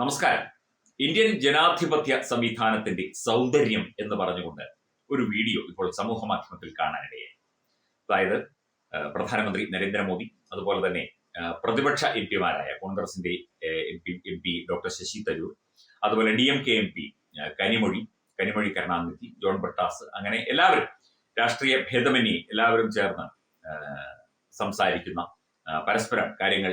നമസ്കാരം. ഇന്ത്യൻ ജനാധിപത്യ സംവിധാനത്തിന്റെ സൗന്ദര്യം എന്ന് പറഞ്ഞുകൊണ്ട് ഒരു വീഡിയോ ഇപ്പോൾ സമൂഹ മാധ്യമത്തിൽ കാണാനിടയായി. അതായത് പ്രധാനമന്ത്രി നരേന്ദ്രമോദി അതുപോലെ തന്നെ പ്രതിപക്ഷ എം പിമാരായ കോൺഗ്രസിന്റെ M P M P doctor Shashi Tharoor അതുപോലെ D M K M P Kanimozhi Kanimozhi Karunanidhi John Brittas അങ്ങനെ എല്ലാവരും രാഷ്ട്രീയ ഭേദമന്യേ എല്ലാവരും ചേർന്ന് സംസാരിക്കുന്ന പരസ്പരം കാര്യങ്ങൾ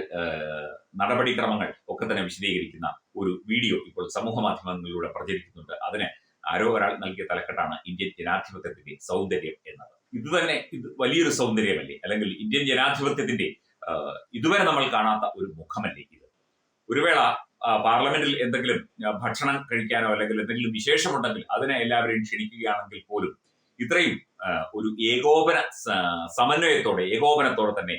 നടപടിക്രമങ്ങൾ ഒക്കെ തന്നെ വിശദീകരിക്കുന്ന ഒരു വീഡിയോ ഇപ്പോൾ സമൂഹ മാധ്യമങ്ങളിലൂടെ പ്രചരിക്കുന്നുണ്ട്. അതിന് ആരോ ഒരാൾ നൽകിയ തലക്കെട്ടാണ് ഇന്ത്യൻ ജനാധിപത്യത്തിന്റെ സൗന്ദര്യം എന്നത്. ഇത് തന്നെ ഇത് വലിയൊരു സൗന്ദര്യമല്ലേ? അല്ലെങ്കിൽ ഇന്ത്യൻ ജനാധിപത്യത്തിന്റെ ഇതുവരെ നമ്മൾ കാണാത്ത ഒരു മുഖമല്ലേ ഇത്? ഒരു വേള പാർലമെന്റിൽ എന്തെങ്കിലും ഭക്ഷണം കഴിക്കാനോ അല്ലെങ്കിൽ എന്തെങ്കിലും വിശേഷമുണ്ടെങ്കിൽ അതിനെ എല്ലാവരെയും ക്ഷണിക്കുകയാണെങ്കിൽ പോലും ഇത്രയും ഒരു ഏകോപന സമന്വയത്തോടെ ഏകോപനത്തോടെ തന്നെ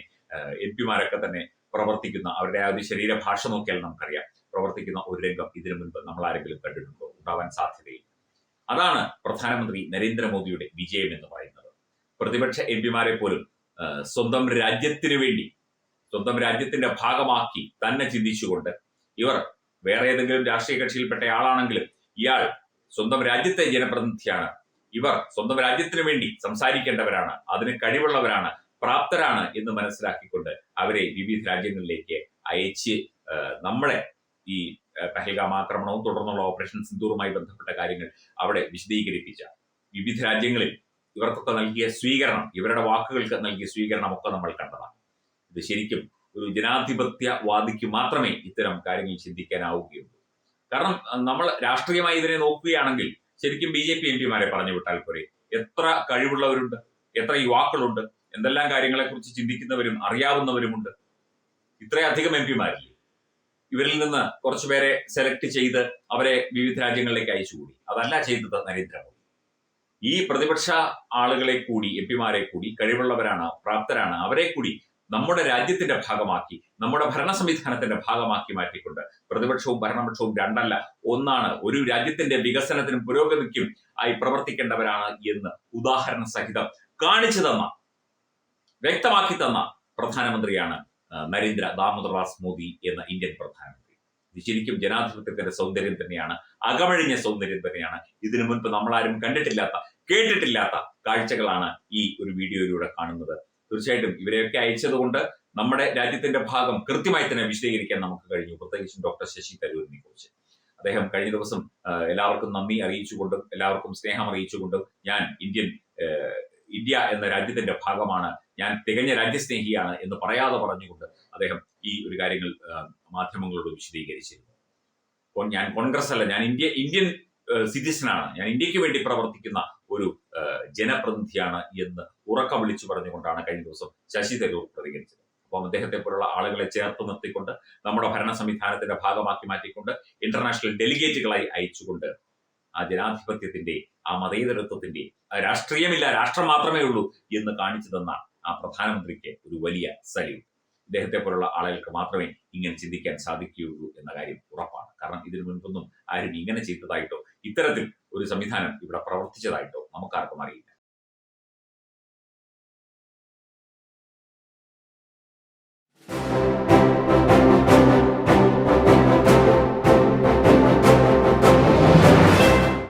എം പിമാരൊക്കെ തന്നെ പ്രവർത്തിക്കുന്ന അവരുടെ ആ ഒരു ശരീരഭാഷ നോക്കിയാൽ നമുക്കറിയാം. പ്രവർത്തിക്കുന്ന ഒരു രംഗം ഇതിനു മുൻപ് നമ്മൾ ആരെങ്കിലും കണ്ടിട്ടുണ്ടോ? ഉണ്ടാവാൻ സാധ്യതയില്ല. അതാണ് പ്രധാനമന്ത്രി നരേന്ദ്രമോദിയുടെ വിജയം എന്ന് പറയുന്നത്. പ്രതിപക്ഷ എം പിമാരെ പോലും സ്വന്തം രാജ്യത്തിനു വേണ്ടി സ്വന്തം രാജ്യത്തിന്റെ ഭാഗമാക്കി തന്നെ ചിന്തിച്ചുകൊണ്ട് ഇവർ വേറെ ഏതെങ്കിലും രാഷ്ട്രീയ കക്ഷിയിൽപ്പെട്ട ആളാണെങ്കിലും ഇയാൾ സ്വന്തം രാജ്യത്തെ ജനപ്രതിനിധിയാണ്. ഇവർ സ്വന്തം രാജ്യത്തിനു വേണ്ടി സംസാരിക്കേണ്ടവരാണ് അതിന് കഴിവുള്ളവരാണ് പ്രാപ്തരാണ് എന്ന് മനസ്സിലാക്കിക്കൊണ്ട് അവരെ വിവിധ രാജ്യങ്ങളിലേക്ക് അയച്ച് നമ്മളെ ഈ പഹൽഗാം ആക്രമണവും തുടർന്നുള്ള ഓപ്പറേഷൻ സിന്ദൂറുമായി ബന്ധപ്പെട്ട കാര്യങ്ങൾ അവിടെ വിശദീകരിപ്പിച്ച വിവിധ രാജ്യങ്ങളിൽ ഇവർക്കൊക്കെ നൽകിയ സ്വീകരണം ഇവരുടെ വാക്കുകൾക്ക് നൽകിയ സ്വീകരണം ഒക്കെ നമ്മൾ കണ്ടതാണ്. ഇത് ശരിക്കും ഒരു ജനാധിപത്യവാദിക്ക് മാത്രമേ ഇത്തരം കാര്യങ്ങൾ ചിന്തിക്കാനാവുകയുള്ളൂ. കാരണം നമ്മൾ രാഷ്ട്രീയമായി ഇതിനെ നോക്കുകയാണെങ്കിൽ ശരിക്കും ബി ജെ പി എം പിമാരെ പറഞ്ഞു വിട്ടാൽ പോരെ. എത്ര കഴിവുള്ളവരുണ്ട് എത്ര യുവാക്കളുണ്ട് എന്തെല്ലാം കാര്യങ്ങളെക്കുറിച്ച് ചിന്തിക്കുന്നവരും അറിയാവുന്നവരുമുണ്ട്. ഇത്രയധികം എം പിമാരില്ലേ? ഇവരിൽ നിന്ന് കുറച്ചുപേരെ സെലക്ട് ചെയ്ത് അവരെ വിവിധ രാജ്യങ്ങളിലേക്ക് അയച്ചു കൂടി അതല്ല ചെയ്തത് നരേന്ദ്രമോദി. ഈ പ്രതിപക്ഷ ആളുകളെ കൂടി എം പിമാരെ കൂടി കഴിവുള്ളവരാണ് പ്രാപ്തരാണ് അവരെ കൂടി നമ്മുടെ രാജ്യത്തിന്റെ ഭാഗമാക്കി നമ്മുടെ ഭരണ സംവിധാനത്തിന്റെ ഭാഗമാക്കി മാറ്റിക്കൊണ്ട് പ്രതിപക്ഷവും ഭരണപക്ഷവും രണ്ടല്ല ഒന്നാണ് ഒരു രാജ്യത്തിന്റെ വികസനത്തിനും പുരോഗതിക്കും ആയി പ്രവർത്തിക്കേണ്ടവരാണ് എന്ന് ഉദാഹരണ സഹിതം കാണിച്ചു തന്ന വ്യക്തമാക്കി തന്ന പ്രധാനമന്ത്രിയാണ് നരേന്ദ്ര ദാമോദർദാസ് മോദി എന്ന ഇന്ത്യൻ പ്രധാനമന്ത്രി. ശരിക്കും ജനാധിപത്യത്തിന്റെ സൗന്ദര്യം തന്നെയാണ് അകമഴിഞ്ഞ സൗന്ദര്യം തന്നെയാണ്. ഇതിനു മുൻപ് നമ്മളാരും കണ്ടിട്ടില്ലാത്ത കേട്ടിട്ടില്ലാത്ത കാഴ്ചകളാണ് ഈ ഒരു വീഡിയോയിലൂടെ കാണുന്നത്. തീർച്ചയായിട്ടും ഇവരെയൊക്കെ അയച്ചതുകൊണ്ട് നമ്മുടെ രാജ്യത്തിന്റെ ഭാഗം കൃത്യമായി തന്നെ വിശദീകരിക്കാൻ നമുക്ക് കഴിഞ്ഞു. പ്രത്യേകിച്ചും ഡോക്ടർ ശശി തരൂരിനെ കുറിച്ച്. അദ്ദേഹം കഴിഞ്ഞ ദിവസം എല്ലാവർക്കും നന്ദി അറിയിച്ചുകൊണ്ടും എല്ലാവർക്കും സ്നേഹം അറിയിച്ചുകൊണ്ടും ഞാൻ ഇന്ത്യൻ ഇന്ത്യ എന്ന രാജ്യത്തിന്റെ ഭാഗമാണ് ഞാൻ തികഞ്ഞ രാജ്യസ്നേഹിയാണ് എന്ന് പറയാതെ പറഞ്ഞുകൊണ്ട് അദ്ദേഹം ഈ ഒരു കാര്യങ്ങൾ മാധ്യമങ്ങളോട് വിശദീകരിച്ചിരുന്നു. ഞാൻ കോൺഗ്രസ് അല്ല ഞാൻ ഇന്ത്യ ഇന്ത്യൻ സിറ്റിസനാണ് ഞാൻ ഇന്ത്യയ്ക്ക് വേണ്ടി പ്രവർത്തിക്കുന്ന ഒരു ജനപ്രതിനിധിയാണ് എന്ന് ഉറക്കം വിളിച്ചു പറഞ്ഞുകൊണ്ടാണ് കഴിഞ്ഞ ദിവസം ശശി തരൂർ പ്രതികരിച്ചത്. അപ്പം അദ്ദേഹത്തെ പോലുള്ള ആളുകളെ ചേർത്ത് നിർത്തിക്കൊണ്ട് നമ്മുടെ ഭരണ സംവിധാനത്തിന്റെ ഭാഗമാക്കി മാറ്റിക്കൊണ്ട് ഇന്റർനാഷണൽ ഡെലിഗേറ്റുകളായി അയച്ചുകൊണ്ട് ആ ജനാധിപത്യത്തിന്റെ ആ മതേതരത്വത്തിന്റെ രാഷ്ട്രീയമില്ല രാഷ്ട്രം മാത്രമേ ഉള്ളൂ എന്ന് കാണിച്ചു തന്ന ആ പ്രധാനമന്ത്രിക്ക് ഒരു വലിയ സല്യൂട്ട്. ഇദ്ദേഹത്തെ പോലുള്ള ആളുകൾക്ക് മാത്രമേ ഇങ്ങനെ ചിന്തിക്കാൻ സാധിക്കുകയുള്ളൂ എന്ന കാര്യം ഉറപ്പാണ്. കാരണം ഇതിനു മുൻപൊന്നും ആരും ഇങ്ങനെ ചെയ്തതായിട്ടോ ഇത്തരത്തിൽ ഒരു സംവിധാനം ഇവിടെ പ്രവർത്തിച്ചതായിട്ടോ നമുക്കാർക്കും അറിയില്ല.